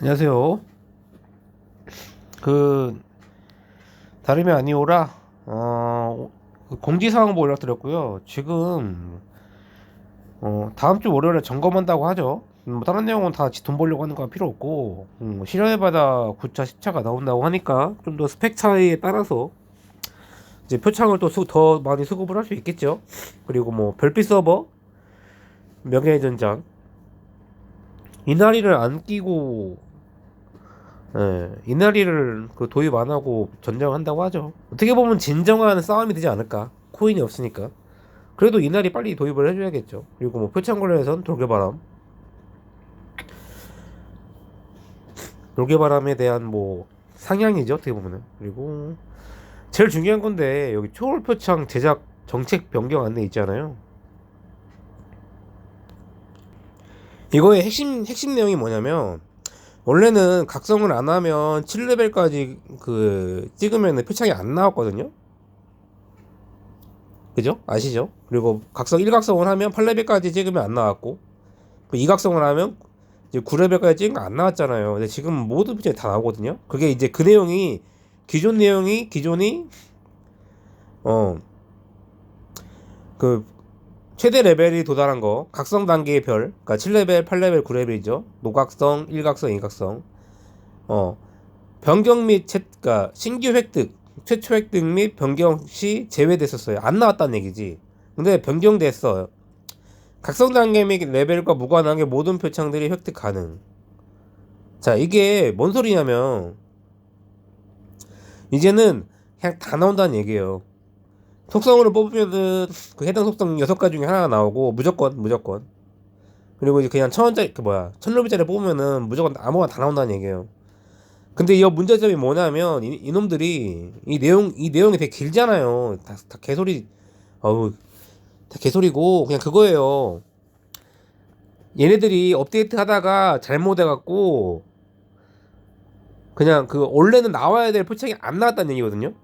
안녕하세요. 그 다름이 아니오라 어, 공지 사항 뭐 연락드렸고요. 지금 어, 다음 주 월요일에 점검한다고 하죠. 음, 뭐 다른 내용은 다 돈 벌려고 하는 건 필요 없고 음, 실현해봐다 9차 10차가 나온다고 하니까 좀 더 스펙 차이에 따라서 이제 표창을 또 더 많이 수급을 할 수 있겠죠. 그리고 뭐 별빛 서버 명예의 전장 이날이를 안 끼고 예, 이날이를 그 도입 안 하고 전쟁한다고 하죠. 어떻게 보면 진정한 싸움이 되지 않을까? 코인이 없으니까. 그래도 이날이 빨리 도입을 해줘야겠죠. 그리고 뭐 표창 관련해서는 돌개바람, 돌개바람에 대한 뭐 상향이죠. 어떻게 보면은. 그리고 제일 중요한 건데 여기 초월 표창 제작 정책 변경 안내 있잖아요. 이거의 핵심 핵심 내용이 뭐냐면 원래는 각성을 안 하면 7레벨까지 그 찍으면 표창이 안 나왔거든요. 그죠? 아시죠? 그리고 각성 1각성을 하면 8레벨까지 찍으면 안 나왔고 2각성을 하면 이제 9레벨까지 찍은 거 안 나왔잖아요. 근데 지금 모든 표창이 다 나오거든요. 그게 이제 그 내용이 기존 내용이 기존이 어 그 최대 레벨이 도달한 거 각성 단계의 별 그러니까 7레벨, 8레벨, 9레벨이죠. 노각성, 1각성, 2각성. 어. 변경 및 채, 그러니까 신규 획득, 최초 획득 및 변경 시 제외됐었어요. 안 나왔다는 얘기지. 근데 변경됐어요. 각성 단계 및 레벨과 무관하게 모든 표창들이 획득 가능. 자, 이게 뭔 소리냐면 이제는 그냥 다 나온다는 얘기예요. 속성으로 뽑으면은 그 해당 속성 여섯 가지 중에 하나가 나오고 무조건 무조건 그리고 이제 그냥 천 원짜리 그 뭐야 천 루비짜리 뽑으면은 무조건 아무거나 다 나온다는 얘기예요. 근데 이 문제점이 뭐냐면 이, 이놈들이 이 내용 이 내용이 되게 길잖아요. 다, 다 개소리 어우 다 개소리고 그냥 그거예요. 얘네들이 업데이트 하다가 잘못해갖고 그냥 그 원래는 나와야 될 표창이 안 나왔다는 얘기거든요.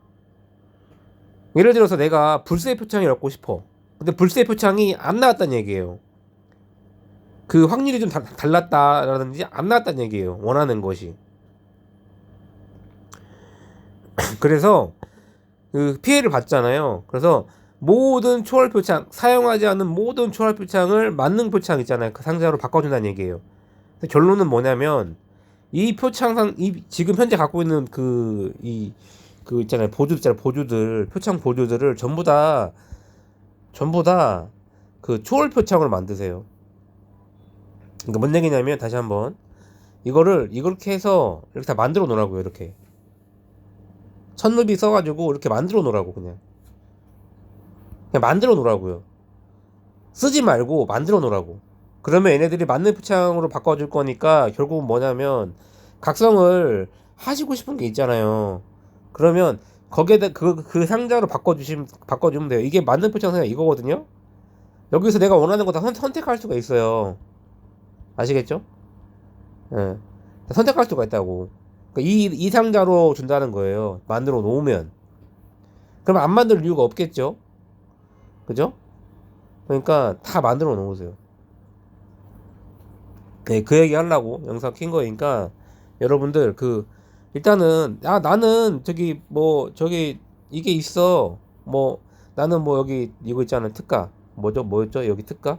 예를 들어서 내가 불세 표창을 얻고 싶어. 근데 불세 표창이 안 나왔다는 얘기예요. 그 확률이 좀 다, 달랐다라든지 안 나왔다는 얘기예요. 원하는 것이. 그래서 그 피해를 받잖아요. 그래서 모든 초월 표창 사용하지 않은 모든 초월 표창을 만능 표창 있잖아요. 그 상자로 바꿔준다는 얘기예요. 결론은 뭐냐면 이 표창상 이 지금 현재 갖고 있는 그 이 그 있잖아요 보조 있잖아요 보조들 표창 보조들을 전부 다 전부 다 그 초월 표창으로 만드세요. 그러니까 뭔 얘기냐면 다시 한번 이거를 이렇게 해서 이렇게 다 만들어 놓으라고요 이렇게 천루비 써가지고 이렇게 만들어 놓으라고 그냥 그냥 만들어 놓으라고요. 쓰지 말고 만들어 놓으라고. 그러면 얘네들이 맞는 표창으로 바꿔줄 거니까 결국은 뭐냐면 각성을 하시고 싶은 게 있잖아요. 그러면 거기에다 그, 그 상자로 바꿔주시면 바꿔주면 돼요. 이게 맞는 표창 상자 이거거든요. 여기서 내가 원하는 거 다 선택할 수가 있어요. 아시겠죠? 예. 선택할 수가 있다고. 그러니까 이, 이 상자로 준다는 거예요. 만들어 놓으면. 그럼 안 만들 이유가 없겠죠? 그죠? 그러니까 다 만들어 놓으세요. 네, 그 얘기 하려고 영상 킨 거니까 여러분들 그 일단은 아 나는 저기 뭐 저기 이게 있어. 뭐 나는 뭐 여기 이거 있잖아. 특가. 뭐죠? 뭐였죠? 여기 특가?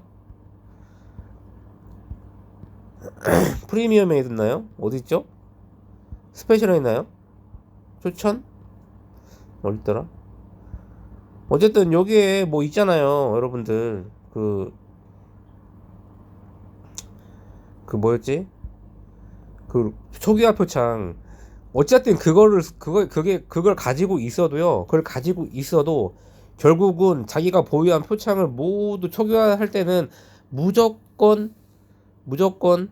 프리미엄에 있나요? 어디 있죠? 스페셜에 있나요? 추천? 어디 있더라? 어쨌든 여기에 뭐 있잖아요 여러분들. 그그 뭐였지? 그 초기화 표창 어쨌든 그거를 그거 그게 그걸 가지고 있어도요. 그걸 가지고 있어도 결국은 자기가 보유한 표창을 모두 초기화할 때는 무조건 무조건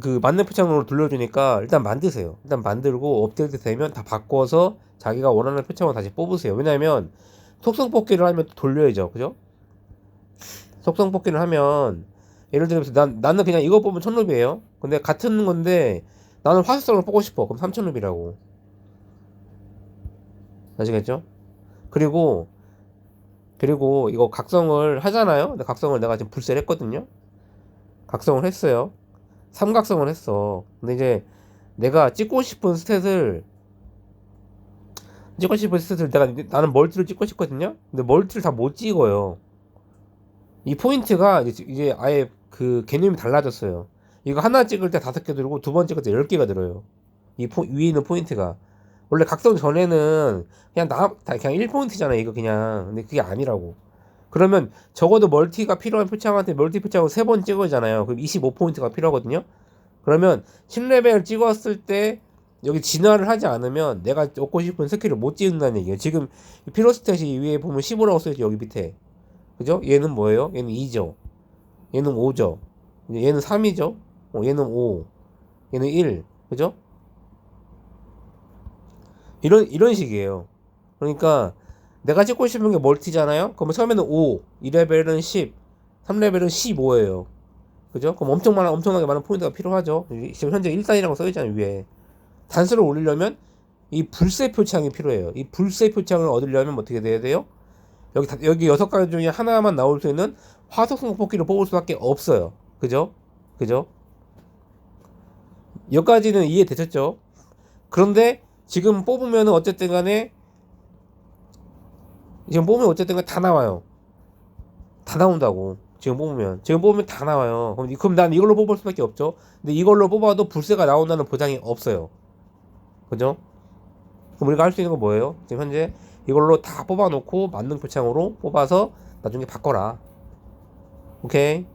그 만능 표창으로 돌려주니까 일단 만드세요. 일단 만들고 업데이트 되면 다 바꿔서 자기가 원하는 표창을 다시 뽑으세요. 왜냐면 속성 뽑기를 하면 돌려야죠. 그죠? 속성 뽑기를 하면 예를 들면 난, 나는 그냥 이거 뽑으면 천루비에요 근데 같은 건데 나는 화살성을 뽑고 싶어. 그럼 3,000룹이라고. 아시겠죠? 그리고 그리고 이거 각성을 하잖아요. 근데 각성을 내가 지금 불세를 했거든요. 각성을 했어요. 삼각성을 했어. 근데 이제 내가 찍고 싶은 스탯을 찍고 싶은 스탯을 내가 나는 멀티를 찍고 싶거든요. 근데 멀티를 다 못 찍어요. 이 포인트가 이제 아예 그 개념이 달라졌어요. 이거 하나 찍을 때 다섯 개 들고 두 번 찍을 때 열 개가 들어요. 이 포, 위에 있는 포인트가. 원래 각성 전에는 그냥 나다 그냥 1포인트잖아 이거 그냥. 근데 그게 아니라고. 그러면 적어도 멀티가 필요한 표창한테 멀티 표창을 세 번 찍어야잖아요. 그럼 25포인트가 필요하거든요. 그러면 10레벨 찍었을 때 여기 진화를 하지 않으면 내가 얻고 싶은 스킬을 못 찍는다는 얘기예요. 지금 피로 스탯이 위에 보면 15라고 써있죠 여기 밑에. 그죠? 얘는 뭐예요? 얘는 2죠. 얘는 5죠. 얘는 3이죠 어, 얘는 5 얘는 1 그죠? 이런 이런 식이에요. 그러니까 내가 찍고 싶은 게 멀티잖아요. 그러면 처음에는 5, 2레벨은 10, 3레벨은 15예요. 그죠? 그럼 엄청 많은 엄청나게 많은 포인트가 필요하죠. 지금 현재 1단이라고 써 있잖아요, 위에. 단수를 올리려면 이 불새 표창이 필요해요. 이 불새 표창을 얻으려면 어떻게 돼야 돼요? 여기 다- 여기 여섯 가지 중에 하나만 나올 수 있는 화석성 뽑기를 뽑을 수 밖에 없어요. 그죠? 그죠? 여기까지는 이해되셨죠? 그런데 지금 뽑으면 어쨌든 간에 지금 뽑으면 어쨌든 간에 다 나와요. 다 나온다고. 지금 뽑으면. 지금 뽑으면 다 나와요. 그럼, 이- 그럼 난 이걸로 뽑을 수밖에 없죠. 근데 이걸로 뽑아도 불세가 나온다는 보장이 없어요. 그죠? 그럼 우리가 할 수 있는 건 뭐예요? 지금 현재 이걸로 다 뽑아놓고 만능 표창으로 뽑아서 나중에 바꿔라. 오케이?